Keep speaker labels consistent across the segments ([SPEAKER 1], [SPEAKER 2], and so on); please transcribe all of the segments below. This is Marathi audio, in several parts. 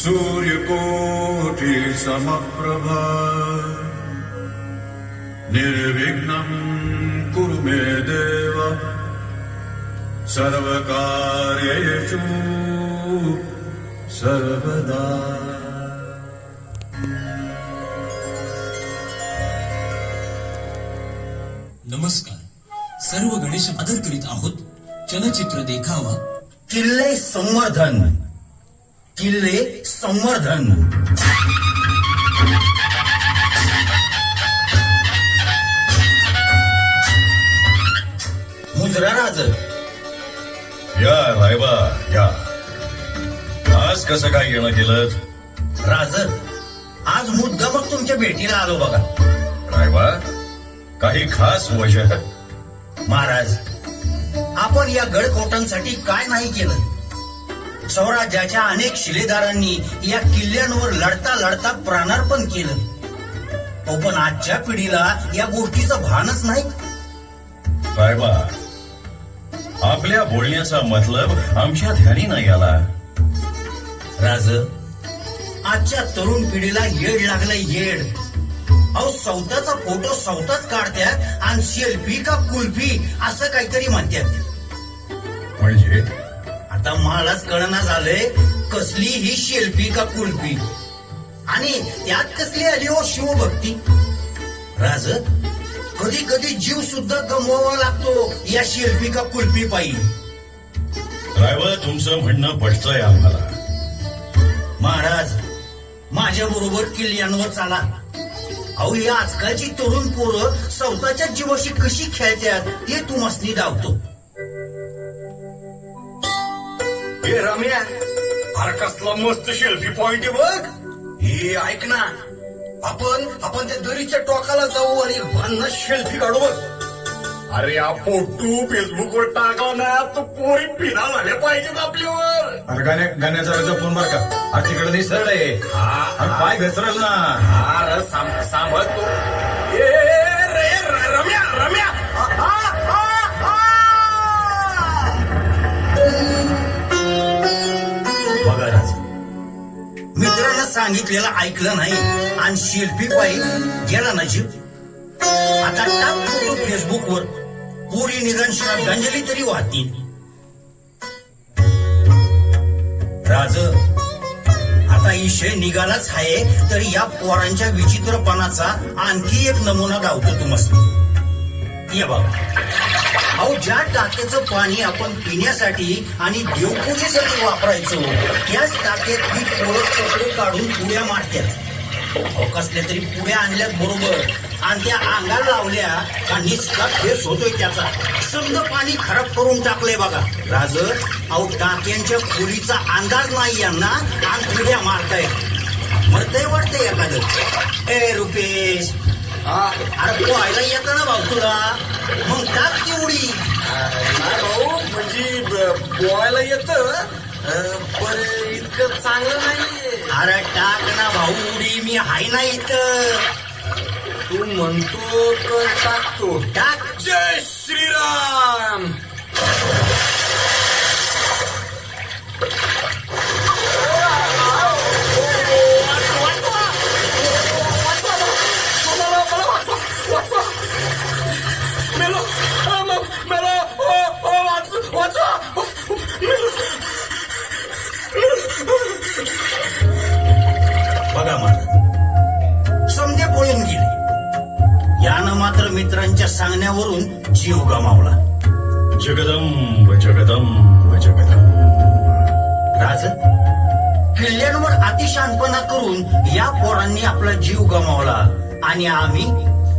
[SPEAKER 1] सूर्यकोटि समप्रभा। निर्विघ्नम् कुरु मे देव। सर्वकार्येषु सर्वदा।
[SPEAKER 2] नमस्कार। सर्व गणेश आदर करीत आहोत। चलचित्र देखावा।
[SPEAKER 3] किल्ले संवर्धन। किल्ले संवर्धन. मुजरा राज
[SPEAKER 4] या रायबा या. आज कसं काय येणं केलं
[SPEAKER 3] राज आज मुद्दामच तुमच्या भेटीला आलो बघा.
[SPEAKER 4] रायबा काही खास वजह?
[SPEAKER 3] महाराज आपण या गडकोटांसाठी काय नाही केलं? स्वराज्याच्या अनेक शिलेदारांनी या किल्ल्यांवर लढता लढता प्राणार्पण केलं. अहो, पण आजच्या पिढीला या गोष्टीचं भानच नाही.
[SPEAKER 4] रायबा आपल्या बोलण्याचा मतलब आमच्या ध्यानी नाही आला.
[SPEAKER 3] राज आजच्या तरुण पिढीला येड लागलंय येड. अहो सौताचा फोटो सौताच काढत्यात आणि सेल्फी का कुल्फी असं काहीतरी म्हणतात
[SPEAKER 4] म्हणजे?
[SPEAKER 3] आता मलाच कळना झालंय कसली ही शेल्फी का कुल्फी आणि त्यात कसली आली हो शिवभक्ती? राज कधी कधी जीव सुद्धा गमवावा लागतो या शेल्फी का कुल्फी पायी.
[SPEAKER 4] रायबा तुमचं म्हणणं पटतंय आम्हाला.
[SPEAKER 3] महाराज माझ्या बरोबर किल्ल्यांवर चाला. अहो ही आजकालची तरुण पोरं स्वतःच्या जीवाशी कशी खेळतात ते तुम्हाला धावतो
[SPEAKER 5] हे रम्या अरे कसला मस्त सेल्फी पॉइंट आहे बघ. हे ऐक ना आपण आपण त्या दरीच्या टोकाला जाऊ आणि पन्नास सेल्फी काढू बघ. अरे हा फोटो फेसबुक वर टाकला ना तो पोरी फिरा झाल्या पाहिजेत आपल्यावर.
[SPEAKER 6] अरे गाण्या गाण्याचा रजा फोन मार का? हा तिकडे निसरड आहे. अरे पाय घसरल ना.
[SPEAKER 5] अरे सांभ- सांभाळ तो.
[SPEAKER 3] बघा मित्रानं मित्रांना सांगितलेलं ऐकलं नाही आणि शिल्पी पायी गेला ना जीव. आता टाक फोटो फेसबुकवर. पुरी निधन श्रद्धांजली तरी वाहतील. राज आता इशय निघालाच आहे तर या पोरांच्या विचित्रपणाचा आणखी एक नमुना गावतो तुम्हाला ये बघा. अहो ज्या टाक्याचं पाणी आपण पिण्यासाठी आणि देवपूजेसाठी वापरायचो त्याच टाक्यात मी पोरं कपडे काढून पुड्या मारतात अहो कसल्या तरी पुड्या आणल्यात बरोबर. आणि त्या अंगाला लावल्या का निसका फेस होतोय त्याचा. समजा पाणी खराब करून टाकलंय बघा. राज अहो टाक्यांच्या खोलीचा अंदाज नाही यांना आणि पुड्या मारताय मरतय वाटतंय एखादं. ए रुपेश
[SPEAKER 5] हा
[SPEAKER 3] अरे पोहायला येतं ना भाऊ तुला. मग टाक ती उडी
[SPEAKER 5] नाही भाऊ म्हणजे पोहायला येत पण इतकं चांगलं नाही
[SPEAKER 3] अरे टाक ना भाऊ उडी मी हाय ना इथं.
[SPEAKER 5] तू म्हणतो तर टाकतो.
[SPEAKER 3] टाक.
[SPEAKER 5] जय श्रीराम!
[SPEAKER 3] मित्रांच्या सांगण्यावरून जीव गमावला.
[SPEAKER 4] जगदंब जगदंब जगदंब.
[SPEAKER 3] राज किल्ल्यांवर अतिशानपणा करून या पोरांनी आपला जीव गमावला आणि आम्ही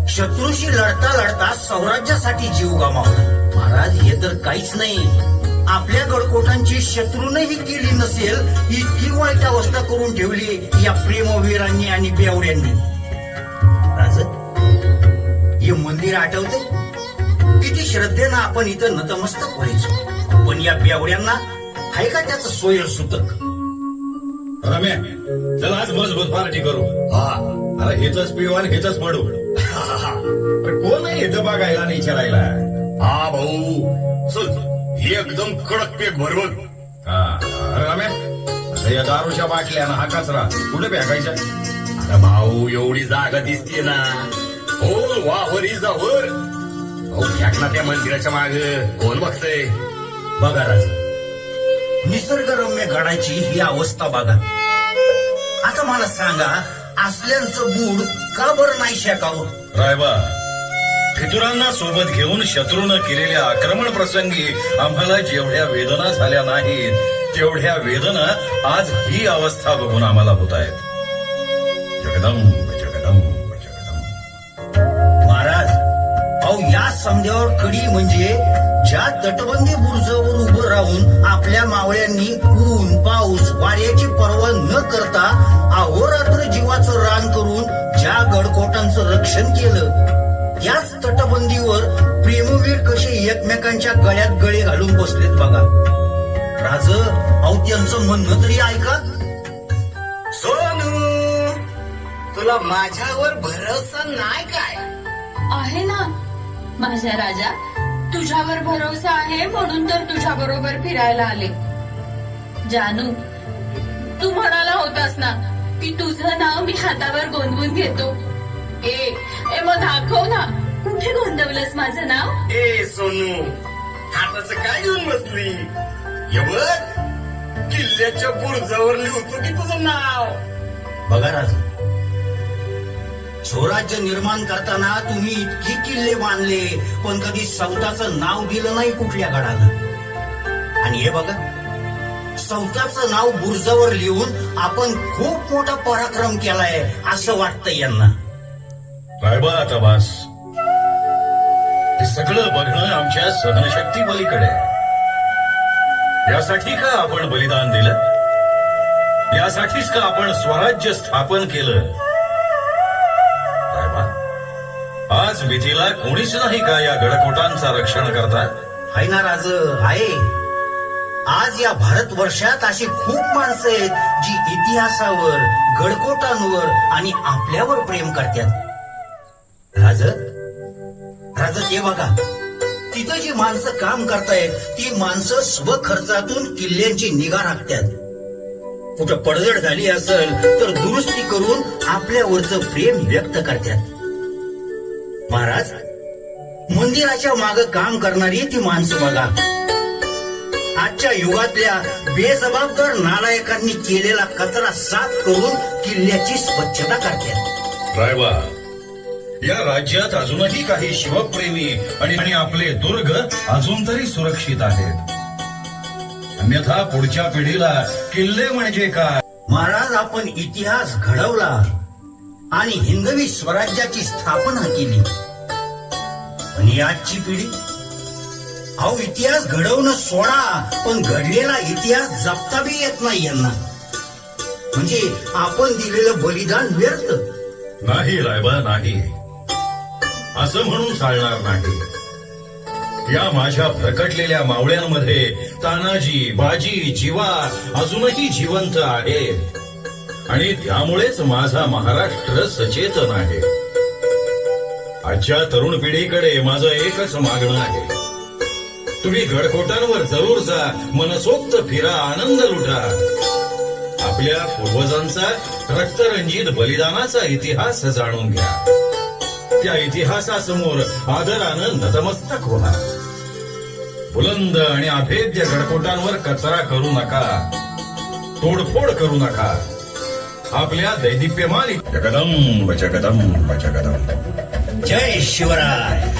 [SPEAKER 3] शत्रूशी लढता लढता स्वराज्यासाठी जीव गमावला. महाराज हे तर काहीच नाही. आपल्या गडकोटांची शत्रूनही केली नसेल इतकी वाईट अवस्था करून ठेवली या प्रेमवीरांनी आणि बेवड्यांनी. हे मंदिर आठवते? किती श्रद्धेनं आपण इथं नतमस्तक व्हायचो. पण या बेवड्यांना आहे का त्याचं सोयल सुतक?
[SPEAKER 6] रम्या चल आज मजबूत पार्टी करू.
[SPEAKER 5] हा.
[SPEAKER 6] अरे हेच पिळवान हेच पडू. कोण आहे इथं बघायला आणि विचारायला?
[SPEAKER 5] हा भाऊ. चल एकदम कडक पेक भरवत
[SPEAKER 6] हा. रम्या या दारूच्या बाटल्या ना हा कचरा कुठे फेकायचा
[SPEAKER 5] अरे भाऊ एवढी जागा दिसते ना. हो वावर जावर भाऊ फेक ना त्या मंदिराच्या माग. कोण बघतय?
[SPEAKER 3] बघा राजा. निसर्गरम्य गडाची ही अवस्था बघा. आता मला सांगा असल्यांचं बूड का बरं नाही शेकावं?
[SPEAKER 4] रायबा फितुरांना सोबत घेऊन शत्रूनं केलेल्या आक्रमण प्रसंगी आम्हाला जेवढ्या वेदना झाल्या नाहीत तेवढ्या वेदना आज ही अवस्था बघून आम्हाला होत आहेत. जगदंब जगदंब.
[SPEAKER 3] अहो या समद्यावर कडी म्हणजे ज्या तटबंदी बुर्जावर उभं राहून आपल्या मावळ्यांनी ऊन पाऊस वाऱ्याची पर्वा न करता अहोरात्र जीवाचं रान करून ज्या गडकोटांचं रक्षण केलं त्याच तटबंदीवर प्रेमवीर कसे एकमेकांच्या गळ्यात गळे घालून बसलेत बघा. राज अहो त्यांचं म्हणणं तरी ऐका.
[SPEAKER 5] सोनू तुला माझ्यावर भरोसा नाही काय?
[SPEAKER 7] आहे ना. माझ्या राजा तुझ्यावर भरोसा आहे म्हणून तर तुझ्या बरोबर फिरायला आले. जानू तू म्हणाला होतास ना की तुझं नाव मी हातावर गोंदवून घेतो. ए ए मग दाखव ना कुठे गोंदवलंस माझं नाव?
[SPEAKER 5] ए सोनू हाताचं काय घेऊन बसली? किल्ल्याच्या बुरजावर लिहतो की तुझं नाव?
[SPEAKER 3] बघा राज स्वराज्य निर्माण करताना तुम्ही इतके किल्ले बांधले पण कधी सौताचं नाव दिलं नाही कुठल्या गडानं. आणि हे बघा सौताचं नाव बुर्जावर लिहून आपण खूप मोठा पराक्रम केलाय असं वाटतं यांना.
[SPEAKER 4] रायबा आता बास? हे सगळं बघणं आमच्या सहनशक्ती पलीकडे यासाठी का आपण बलिदान दिलं? यासाठीच का आपण स्वराज्य स्थापन केलं? आज विधीला कोणीच नाही का या गडकोटांचा रक्षण करता
[SPEAKER 3] हाय ना राज आहे आज या भारतवर्षात अशी खूप माणसं आहेत जी इतिहासावर गडकोटांवर आणि आपल्यावर प्रेम करतात. राज राज ते बघा. तिथं जी माणसं काम करतायत ती माणसं स्वखर्चातून किल्ल्यांची निगा राखतात. कुठं पडझड झाली असेल तर दुरुस्ती करून आपल्यावरचं प्रेम व्यक्त करतात. महाराज मंदिराच्या माग काम करणारी ती माणसं बघा. आजच्या युगातल्या बेजबाबदार नालायकांनी केलेला कचरा साफ करून किल्ल्याची स्वच्छता करतात.
[SPEAKER 4] रायबा या राज्यात अजूनही काही शिवप्रेमी आणि आणि आपले दुर्ग अजून तरी सुरक्षित आहेत. अन्यथा पुढच्या पिढीला किल्ले म्हणजे काय?
[SPEAKER 3] महाराज आपण इतिहास घडवला आणि हिंदवी स्वराज्याची स्थापना केली. आणि आजची पिढी अहो इतिहास घडवणं सोडा पण घडलेला इतिहास जपता बी येत नाही यांना. म्हणजे आपण दिलेलं बलिदान व्यर्थ.
[SPEAKER 4] नाही रायबा नाही. असं म्हणून चालणार नाही. या माझ्या प्रकटलेल्या मावळ्यांमध्ये तानाजी बाजी जीवा अजूनही जिवंत आहे आणि त्यामुळेच माझा महाराष्ट्र सचेतन आहे. आजच्या तरुण पिढीकडे माझं एकच मागणं आहे. तुम्ही गडकोटांवर जरूर जा मनसोक्त फिरा आनंद लुटा. आपल्या पूर्वजांचा रक्तरंजित बलिदानाचा इतिहास जाणून घ्या. त्या इतिहासासमोर आदरानं नतमस्तक होणार बुलंद आणि अभेद्य गडकोटांवर कचरा करू नका. तोडफोड करू नका. आपल्या दैदिप्यमान जगदंब जगदंब जगदंब.
[SPEAKER 3] जय शिवराय.